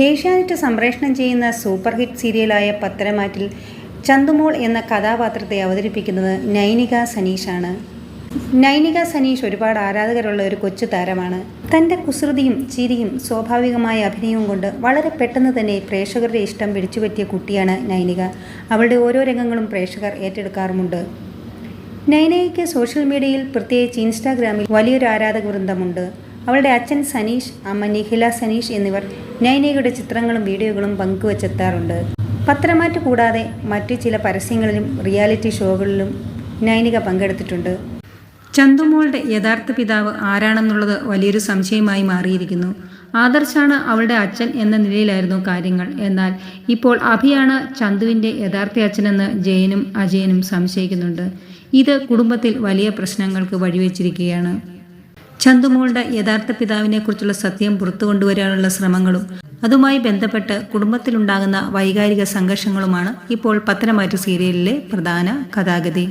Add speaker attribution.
Speaker 1: ഏഷ്യാനെറ്റ് സംപ്രേഷണം ചെയ്യുന്ന super hit സീരിയലായ പത്തരമാറ്റിൽ ചന്തുമോൾ എന്ന കഥാപാത്രത്തെ അവതരിപ്പിക്കുന്നത് നൈനിക സനീഷാണ്. നൈനിക സനീഷ് ഒരുപാട് ആരാധകരുള്ള ഒരു കൊച്ചു താരമാണ്. തന്റെ കുസൃതിയും ചിരിയും സ്വാഭാവികമായ അഭിനയവും കൊണ്ട് വളരെ പെട്ടെന്ന് തന്നെ പ്രേക്ഷകരുടെ ഇഷ്ടം പിടിച്ചുപറ്റിയ കുട്ടിയാണ് നൈനിക. അവളുടെ ഓരോ രംഗങ്ങളും പ്രേക്ഷകർ ഏറ്റെടുക്കാറുമുണ്ട്. നൈനയ്ക്ക് സോഷ്യൽ മീഡിയയിൽ പ്രത്യേകിച്ച് ഇൻസ്റ്റാഗ്രാമിൽ വലിയൊരു ആരാധക വൃന്ദമുണ്ട് അവളുടെ അച്ഛൻ സനീഷ് അമ്മ നിഖില സനീഷ് എന്നിവർ നൈനയുടെ ചിത്രങ്ങളും വീഡിയോകളും പങ്കുവച്ചെത്താറുണ്ട്. പത്രമാറ്റ് കൂടാതെ മറ്റു ചില പരസ്യങ്ങളിലും റിയാലിറ്റി ഷോകളിലും നൈനിക പങ്കെടുത്തിട്ടുണ്ട്. ചന്തുമോളുടെ യഥാർത്ഥ പിതാവ് ആരാണെന്നുള്ളത് വലിയൊരു സംശയമായി മാറിയിരിക്കുന്നു. ആദർശാണ് അവളുടെ അച്ഛൻ എന്ന നിലയിലായിരുന്നു കാര്യങ്ങൾ. എന്നാൽ ഇപ്പോൾ അഭിയാണ് ചന്തുവിന്റെ യഥാർത്ഥ അച്ഛനെന്ന് ജയനും അജയനും സംശയിക്കുന്നുണ്ട്. ഇത് കുടുംബത്തിൽ വലിയ പ്രശ്നങ്ങൾക്ക് വഴിവെച്ചിരിക്കുകയാണ്. ചന്തുമോളുടെ യഥാർത്ഥ പിതാവിനെക്കുറിച്ചുള്ള സത്യം പുറത്തു കൊണ്ടുവരാനുള്ള ശ്രമങ്ങളും അതുമായി ബന്ധപ്പെട്ട് കുടുംബത്തിലുണ്ടാകുന്ന വൈകാരിക സംഘർഷങ്ങളുമാണ് ഇപ്പോൾ പത്തനമാറ്റ് സീരിയലിലെ പ്രധാന കഥാഗതി.